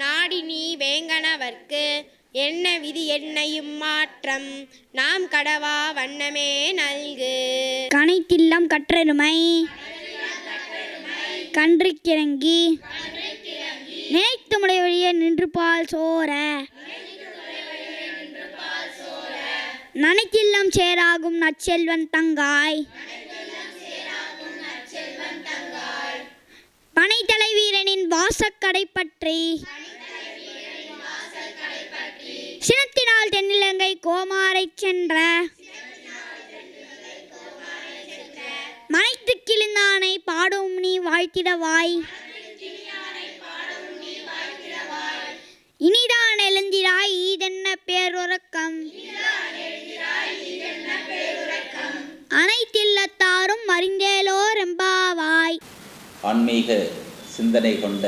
நாடி நீ வேங்கனவர்க்கு என்ன விதி என்னையும் மாற்றம்? நாம் கடவா வண்ணமே நல்கு. கனைத்தில்லம் கற்றெருமை. கன்றுக்கிறங்கி நேய்த்துமுடைய வழியே நின்று பால் சோர. நனைத்தில்லம் சேராகும் நற்செல்வன் தங்காய். பனைத்தலை வீரனின் வாசக்கடை பற்றி சினத்தினால் தென்னிலங்கை கோமாரைச் சென்ற மனைத்து கிழிந்தானை பாடும் நீ வாழ்த்திடவாய் இனிதான் எழுந்திராய் ஈதென்ன பேருறக்கம். அனைத்தில்லத்தாரும் அறிந்தேலோ ரெம்பாவாய் ஆன்மீக சிந்தனை கொண்ட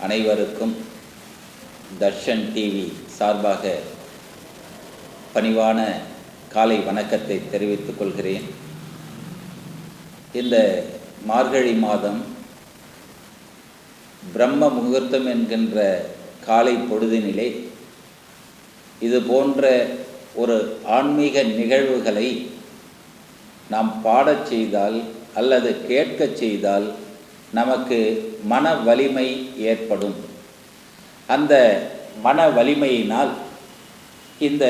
அனைவருக்கும் தர்ஷன் டிவி சார்பாக பணிவான காலை வணக்கத்தை தெரிவித்துக் கொள்கிறேன். இந்த மார்கழி மாதம் பிரம்ம முகூர்த்தம் என்கின்ற காலை பொழுதினிலே இது போன்ற ஒரு ஆன்மீக நிகழ்வுகளை நாம் பாடச் செய்தால் அல்லது கேட்கச் செய்தால் நமக்கு மன வலிமை ஏற்படும். அந்த மன வலிமையினால் இந்த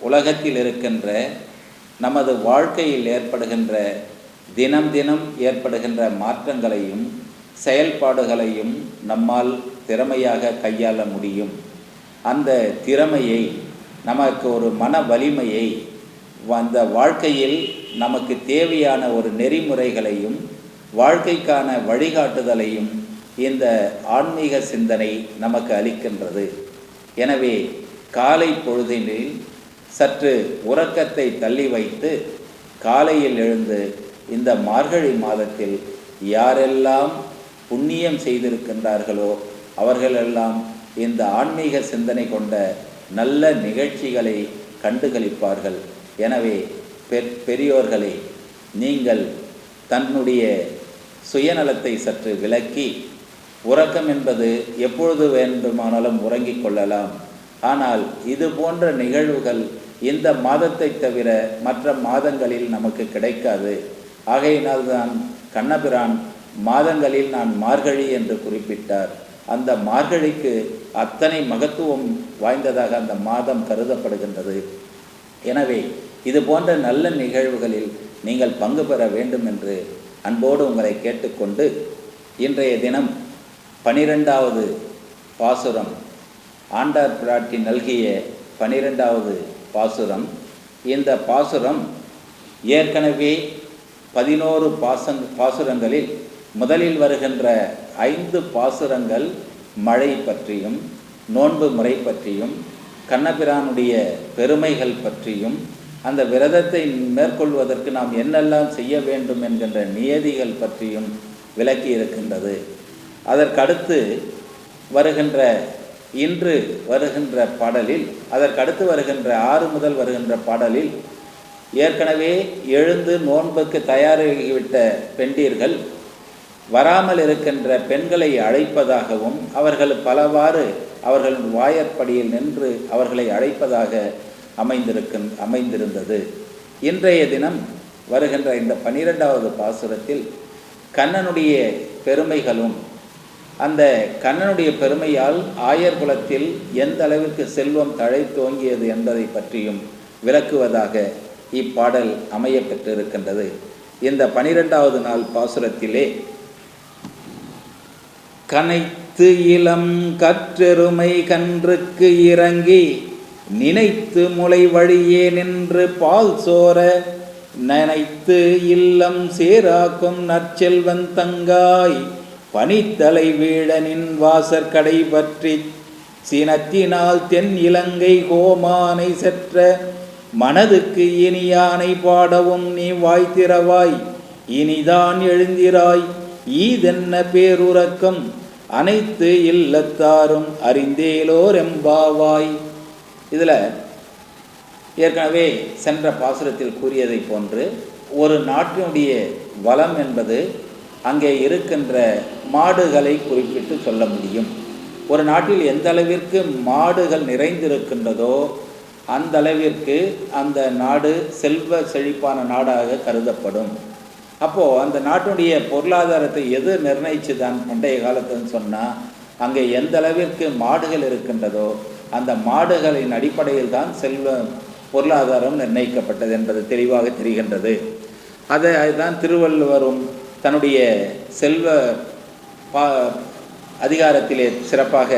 உலகத்தில் இருக்கின்ற நமது வாழ்க்கையில் ஏற்படுகின்ற தினம் தினம் ஏற்படுகின்ற மாற்றங்களையும் செயல்பாடுகளையும் நம்மால் திறமையாக கையாள முடியும். அந்த திறமையை நமக்கு ஒரு மன வலிமையை அந்த வாழ்க்கையில் நமக்கு தேவையான ஒரு நெறிமுறைகளையும் வாழ்க்கைக்கான வழிகாட்டுதலையும் இந்த ஆன்மீக சிந்தனை நமக்கு அளிக்கின்றது. எனவே காலை பொழுதினில் சற்று உறக்கத்தை தள்ளி வைத்து காலையில் எழுந்து இந்த மார்கழி மாதத்தில் யாரெல்லாம் புண்ணியம் செய்திருக்கின்றார்களோ அவர்களெல்லாம் இந்த ஆன்மீக சிந்தனை கொண்ட நல்ல நிகழ்ச்சிகளை கண்டுகளிப்பார்கள். எனவே பெரியோர்களே நீங்கள் தன்னுடைய சுயநலத்தை சற்று விலக்கி உறக்கம் என்பது எப்பொழுது வேண்டுமானாலும் உறங்கிக் கொள்ளலாம். ஆனால் இது போன்ற நிகழ்வுகள் இந்த மாதத்தை தவிர மற்ற மாதங்களில் நமக்கு கிடைக்காது. ஆகையினால்தான் கண்ணபிரான் மாதங்களில் நான் மார்கழி என்று குறிப்பிட்டார். அந்த மார்கழிக்கு அத்தனை மகத்துவம் வாய்ந்ததாக அந்த மாதம் கருதப்படுகின்றது. எனவே இது போன்ற நல்ல நிகழ்வுகளில் நீங்கள் பங்கு பெற வேண்டும் என்று அன்போடு உங்களை கேட்டுக்கொண்டு இன்றைய தினம் பனிரெண்டாவது பாசுரம். ஆண்டார் பிராட்டி நல்கிய பனிரெண்டாவது பாசுரம். இந்த பாசுரம் ஏற்கனவே பதினோரு பாசங் பாசுரங்களில் முதலில் வருகின்ற ஐந்து பாசுரங்கள் மழை பற்றியும் நோன்பு முறை பற்றியும் கண்ணபிரானுடைய பெருமைகள் பற்றியும் அந்த விரதத்தை மேற்கொள்வதற்கு நாம் என்னெல்லாம் செய்ய வேண்டும் என்கின்ற நியதிகள் பற்றியும் விளக்கி இருக்கின்றது அதற்கடுத்து வருகின்ற இன்று வருகின்ற பாடலில் அதற்கடுத்து வருகின்ற ஆறு முதல் வருகின்ற பாடலில் ஏற்கனவே எழுந்து நோன்புக்கு தயாராகிவிட்ட பெண்டீர்கள் வராமல் இருக்கின்ற பெண்களை அழைப்பதாகவும் அவர்கள் பலவாறு அவர்கள் வாயற்படியில் நின்று அவர்களை அழைப்பதாக அமைந்திருக்கும் அமைந்திருந்தது. இன்றைய தினம் வருகின்ற இந்த பனிரெண்டாவது பாசுரத்தில் கண்ணனுடைய பெருமைகளும் அந்த கண்ணனுடைய பெருமையால் ஆயர் குலத்தில் எந்த அளவிற்கு செல்வம் தழை துவங்கியது என்பதை பற்றியும் விளக்குவதாக இப்பாடல் அமையப்பெற்றிருக்கின்றது. இந்த பனிரெண்டாவது நாள் பாசுரத்திலே கனைத்து இளம் கற்றெருமை கன்றுக்கு இறங்கி நினைத்து முளை வழியே நின்று பால் சோர நினைத்து இல்லம் சேராக்கும் நற்செல்வன் தங்காய் பனித்தலை வீழனின் வாசற்கடை பற்றி சினத்தினால் தென் இலங்கை கோமானை செற்ற மனதுக்கு இனியானை பாடவும் நீ வாய்த்திரவாய் இனிதான் எழுந்திராய். ஈதென்ன பேருறக்கம்? அனைத்து இல்லத்தாரும் அறிந்தேலோர் எம்பாவாய் இதில் ஏற்கனவே சென்ற பாசுரத்தில் கூறியதைப் போன்று ஒரு நாட்டினுடைய வளம் என்பது அங்கே இருக்கின்ற மாடுகளை குறிப்பிட்டு சொல்ல முடியும். ஒரு நாட்டில் எந்த அளவிற்கு மாடுகள் நிறைந்திருக்கின்றதோ அந்த அளவிற்கு அந்த நாடு செல்வ செழிப்பான நாடாக கருதப்படும். அப்போது அந்த நாட்டுடைய பொருளாதாரத்தை எது நிர்ணயிச்சு தான் பண்டைய காலத்துன்னு சொன்னால் அங்கே எந்த அளவிற்கு மாடுகள் இருக்கின்றதோ அந்த மாடுகளின் அடிப்படையில் தான் செல்வ பொருளாதாரம் நிர்ணயிக்கப்பட்டது என்பது தெளிவாக தெரிகின்றது. அதை அதுதான் திருவள்ளுவரும் தன்னுடைய செல்வ பா அதிகாரத்திலே சிறப்பாக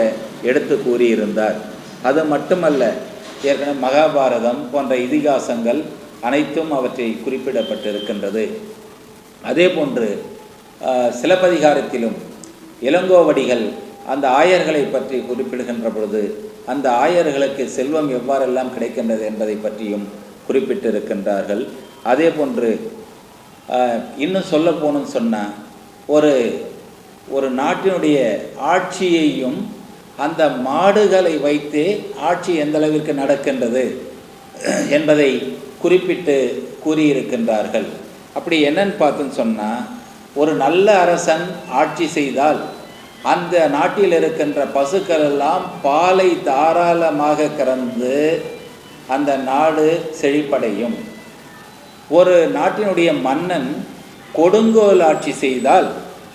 எடுத்து கூறியிருந்தார். அது மட்டுமல்ல ஏற்கனவே மகாபாரதம் போன்ற இதிகாசங்கள் அனைத்தும் அவற்றை குறிப்பிடப்பட்டிருக்கின்றது. அதே போன்று சிலப்பதிகாரத்திலும் இளங்கோவடிகள் அந்த ஆயர்களை பற்றி குறிப்பிடுகின்ற பொழுது அந்த ஆயர்களுக்கு செல்வம் எவ்வாறெல்லாம் கிடைக்கின்றது என்பதை பற்றியும் குறிப்பிட்டிருக்கின்றார்கள். அதே போன்று இன்னும் சொல்ல போகணும்னு சொன்னால் ஒரு ஒரு நாட்டினுடைய ஆட்சியையும் அந்த மாடுகளை வைத்தே ஆட்சி எந்த அளவிற்கு நடக்கின்றது என்பதை குறிப்பிட்டு கூறியிருக்கின்றார்கள். அப்படி என்னன்னு பார்த்துன்னு சொன்னால் ஒரு நல்ல அரசன் ஆட்சி செய்தால் அந்த நாட்டில் இருக்கின்ற பசுக்கள் எல்லாம் பாலை தாராளமாக கறந்து அந்த நாடு செழிப்படையும். ஒரு நாட்டினுடைய மன்னன் கொடுங்கோல் ஆட்சி செய்தால்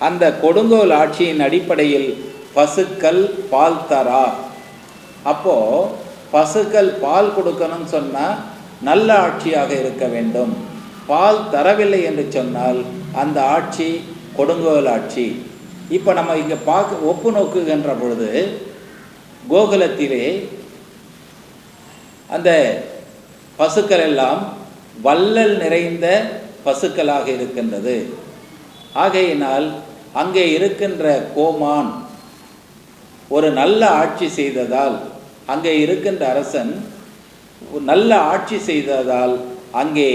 அந்த கொடுங்கோல் ஆட்சியின் அடிப்படையில் பசுக்கள் பால் தரா. அப்போ பசுக்கள் பால் கொடுக்கணும்னு சொன்னால் நல்ல ஆட்சியாக இருக்க வேண்டும். பால் தரவில்லை என்று சொன்னால் அந்த ஆட்சி கொடுங்கோல் ஆட்சி. இப்போ நம்ம இங்கே பார்க்க ஒப்பு நோக்குகின்ற பொழுது கோகுலத்திலே அந்த பசுக்கள் எல்லாம் வள்ளல் நிறைந்த பசுக்களாக இருக்கின்றது. ஆகையினால் அங்கே இருக்கின்ற கோமான் ஒரு நல்ல ஆட்சி செய்ததால் அங்கே இருக்கின்ற அரசன் நல்ல ஆட்சி செய்ததால் அங்கே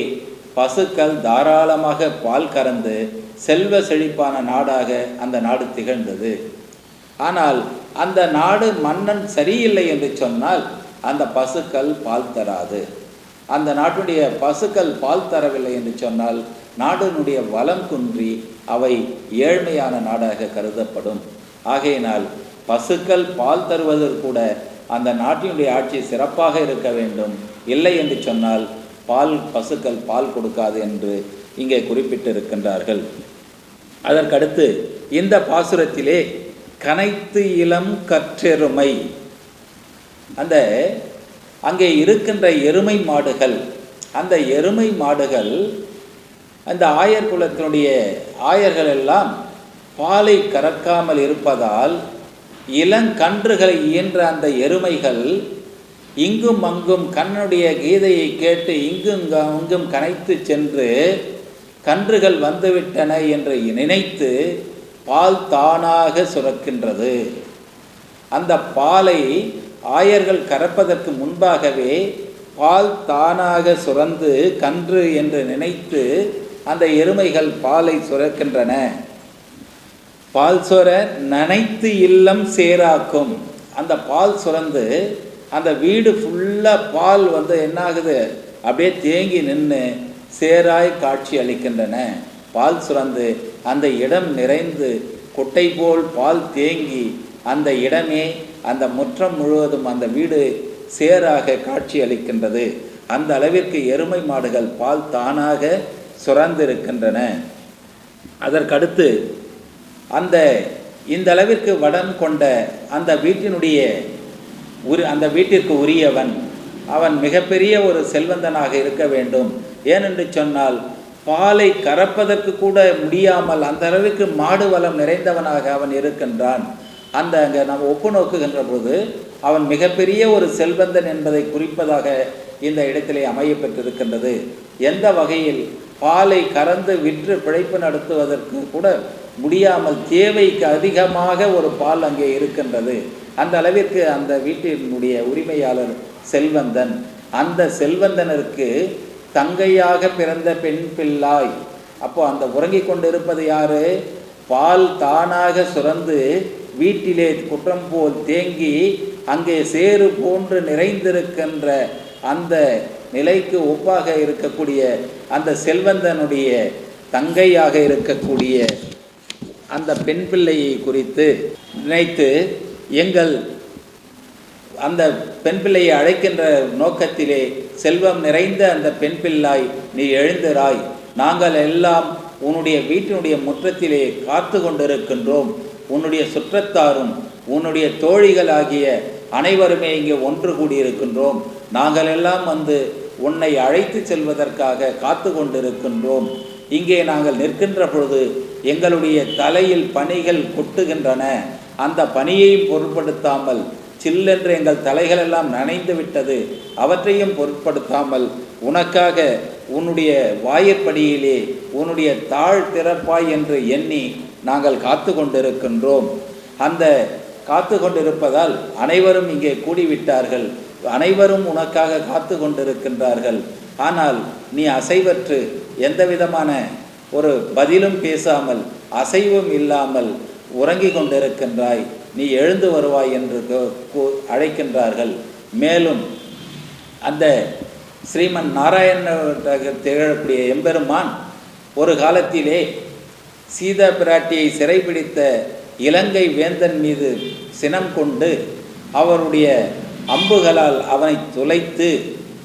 பசுக்கள் தாராளமாக பால் கறந்து செல்வ செழிப்பான நாடாக அந்த நாடு திகழ்ந்தது. ஆனால் அந்த நாடு மன்னன் சரியில்லை என்று சொன்னால் அந்த பசுக்கள் பால் தராது. அந்த நாட்டுடைய பசுக்கள் பால் தரவில்லை என்று சொன்னால் நாட்டினுடைய வளம் குன்றி அவை ஏழ்மையான நாடாக கருதப்படும். ஆகையினால் பசுக்கள் பால் தருவதற்கு கூட அந்த நாட்டினுடைய ஆட்சி சிறப்பாக இருக்க வேண்டும். இல்லை என்று சொன்னால் பால் பசுக்கள் பால் கொடுக்காது என்று இங்கே குறிப்பிட்டிருக்கின்றார்கள். அதற்கடுத்து இந்த பாசுரத்திலே கனைத்து இளம் கற்றெருமை. அந்த அங்கே இருக்கின்ற எருமை மாடுகள். அந்த எருமை மாடுகள் அந்த ஆயர் குலத்தினுடைய ஆயர்கள் எல்லாம் பாலை கறக்காமல் இருப்பதால் இளங்கன்றுகளை இயன்ற அந்த எருமைகள் இங்கும் அங்கும் கண்ணனுடைய கீதையை கேட்டு இங்கும் அங்கும் கனைத்து சென்று கன்றுகள் வந்துவிட்டன என்று நினைத்து பால் தானாக சுரக்கின்றது. அந்த பாலை ஆயர்கள் கறப்பதற்கு முன்பாகவே பால் தானாக சுரந்து கன்று என்று நினைத்து அந்த எருமைகள் பாலை சுரக்கின்றன. பால் சுர நனைத்து இல்லம் சேராக்கும். அந்த பால் சுரந்து அந்த வீடு ஃபுல்லாக பால் வந்து என்னாகுது? அப்படியே தேங்கி நின்று சேராய் காட்சி அளிக்கின்றன. பால் சுரந்து அந்த இடம் நிறைந்து கொட்டை போல் பால் தேங்கி அந்த இடமே அந்த முற்றம் முழுவதும் அந்த வீடு சேராக காட்சி அளிக்கின்றது அந்த அளவிற்கு எருமை மாடுகள் பால் தானாக சுரந்திருக்கின்றன. அதற்கடுத்து அந்த இந்த அளவிற்கு வடம் கொண்ட அந்த வீட்டினுடைய உரி அந்த வீட்டிற்கு உரியவன் அவன் மிகப்பெரிய ஒரு செல்வந்தனாக இருக்க வேண்டும். ஏனென்று சொன்னால் பாலை கறப்பதற்கு கூட முடியாமல் அந்த அளவிற்கு மாடு வளம் நிறைந்தவனாக அவன் இருக்கின்றான். அந்த அங்கே நாம் ஒப்பு நோக்குகின்ற போது அவன் மிகப்பெரிய ஒரு செல்வந்தன் என்பதை குறிப்பதாக இந்த இடத்திலே அமைய பெற்றிருக்கின்றது. எந்த வகையில் பாலை கறந்து விற்று பிழைப்பு நடத்துவதற்கு கூட முடியாமல் தேவைக்கு அதிகமாக ஒரு பால் அங்கே இருக்கின்றது. அந்த அளவிற்கு அந்த வீட்டினுடைய உரிமையாளர் செல்வந்தன். அந்த செல்வந்தனருக்கு தங்கையாக பிறந்த பெண் பிள்ளாய். அப்போ அந்த உறங்கிக் கொண்டிருப்பது யாரு? பால் தானாக சுரந்து வீட்டிலே குற்றம் போல் தேங்கி அங்கே சேறு போன்று நிறைந்திருக்கின்ற அந்த நிலைக்கு ஒப்பாக இருக்கக்கூடிய அந்த செல்வந்தனுடைய தங்கையாக இருக்கக்கூடிய அந்த பெண் பிள்ளையை குறித்து நினைத்து எங்கள் அந்த பெண் பிள்ளையை அழைக்கின்ற நோக்கத்திலே செல்வம் நிறைந்த அந்த பெண் பிள்ளாய் நீ எழுந்திராய். நாங்கள் எல்லாம் உன்னுடைய வீட்டினுடைய முற்றத்திலே காத்து கொண்டிருக்கின்றோம் உன்னுடைய சுற்றத்தாரும் உன்னுடைய தோழிகள் ஆகிய அனைவருமே இங்கே ஒன்று கூடியிருக்கின்றோம். நாங்கள் எல்லாம் வந்து உன்னை அழைத்து செல்வதற்காக காத்து கொண்டிருக்கின்றோம். இங்கே நாங்கள் நிற்கின்ற பொழுது எங்களுடைய தலையில் பனிகள் கொட்டுகின்றன. அந்த பணியையும் பொருட்படுத்தாமல் சில்லென்று எங்கள் தலைகளெல்லாம் நனைந்து விட்டது. அவற்றையும் பொருட்படுத்தாமல் உனக்காக உன்னுடைய வாயிற்படியிலே உன்னுடைய தாழ் திறப்பாய் என்று எண்ணி நாங்கள் காத்து கொண்டிருக்கின்றோம் அந்த காத்து கொண்டிருப்பதால் அனைவரும் இங்கே கூடிவிட்டார்கள். அனைவரும் உனக்காக காத்து கொண்டிருக்கின்றார்கள் ஆனால் நீ அசைவற்று எந்த விதமான ஒரு பதிலும் பேசாமல் அசைவும் இல்லாமல் உறங்கி கொண்டிருக்கின்றாய். நீ எழுந்து வருவாய் என்று அழைக்கின்றார்கள். மேலும் அந்த ஸ்ரீமன் நாராயண திகழக்கூடிய எம்பெருமான் ஒரு காலத்திலே சீதா பிராட்டியை சிறைபிடித்த இலங்கை வேந்தன் மீது சினம் கொண்டு அவருடைய அம்புகளால் அவனை துளைத்து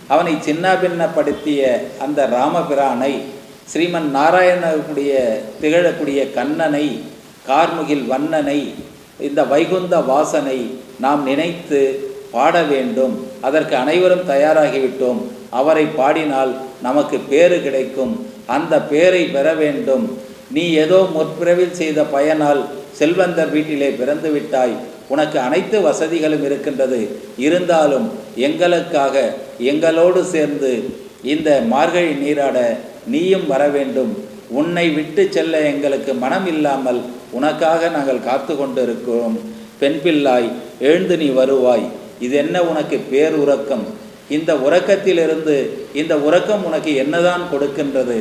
அவனை சின்னாபின்னப்படுத்திய அந்த ராமபிரானை ஸ்ரீமன் நாராயணனுடைய திகழக்கூடிய கண்ணனை கார்முகில் வண்ணனை இந்த வைகுந்த வாசனை நாம் நினைத்து பாட வேண்டும். அதற்கு அனைவரும் தயாராகிவிட்டோம். அவரை பாடினால் நமக்கு பேறு கிடைக்கும். அந்த பேரை பெற வேண்டும். நீ ஏதோ முற்பிறவில் செய்த பயனால் செல்வந்தர் வீட்டிலே பிறந்து விட்டாய் உனக்கு அனைத்து வசதிகளும் இருக்கின்றது. இருந்தாலும் எங்களுக்காக எங்களோடு சேர்ந்து இந்த மார்கழி நீராட நீயும் வர வேண்டும் உன்னை விட்டு செல்ல எங்களுக்கு மனம் இல்லாமல் உனக்காக நாங்கள் காத்து கொண்டிருக்கிறோம். பெண் பிள்ளாய் எழுந்து நீ வருவாய். இது என்ன உனக்கு பேருறக்கம்? இந்த உறக்கத்திலிருந்து இந்த உறக்கம் உனக்கு என்னதான் கொடுக்கின்றது?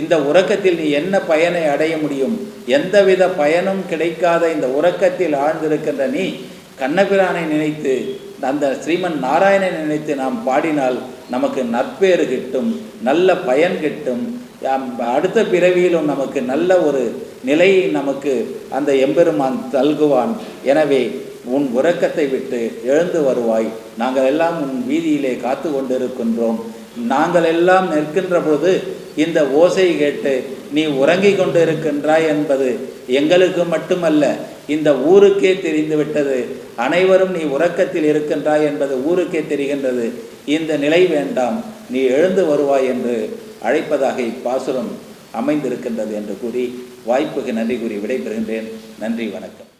இந்த உறக்கத்தில் நீ என்ன பயனை அடைய முடியும்? எந்தவித பயனும் கிடைக்காத இந்த உறக்கத்தில் ஆழ்ந்திருக்கின்ற நீ கண்ணபிரானை நினைத்து அந்த ஸ்ரீமன் நாராயணனை நினைத்து நாம் பாடினால் நமக்கு நற்பேறு கிட்டும் நல்ல பயன் கிட்டும். அடுத்த பிறவியிலும் நமக்கு நல்ல ஒரு நிலையை நமக்கு அந்த எம்பெருமான் தல்குவான். எனவே உன் உறக்கத்தை விட்டு எழுந்து வருவாய். நாங்கள் எல்லாம் உன் வீதியிலே காத்து கொண்டிருக்கின்றோம் நாங்கள் எல்லாம் நிற்கின்ற பொழுது இந்த ஓசை கேட்டு நீ உறங்கிக் கொண்டிருக்கின்றாய் என்பது எங்களுக்கு மட்டுமல்ல இந்த ஊருக்கே தெரிந்துவிட்டது அனைவரும் நீ உறக்கத்தில் இருக்கின்றாய் என்பது ஊருக்கே தெரிகின்றது. இந்த நிலை வேண்டாம் நீ எழுந்து வருவாய் என்று அழைப்பதாக இப்பாசுரம் அமைந்திருக்கின்றது என்று கூறி வாய்ப்புக்கு நன்றி கூறி விடைபெறுகின்றேன். நன்றி வணக்கம்.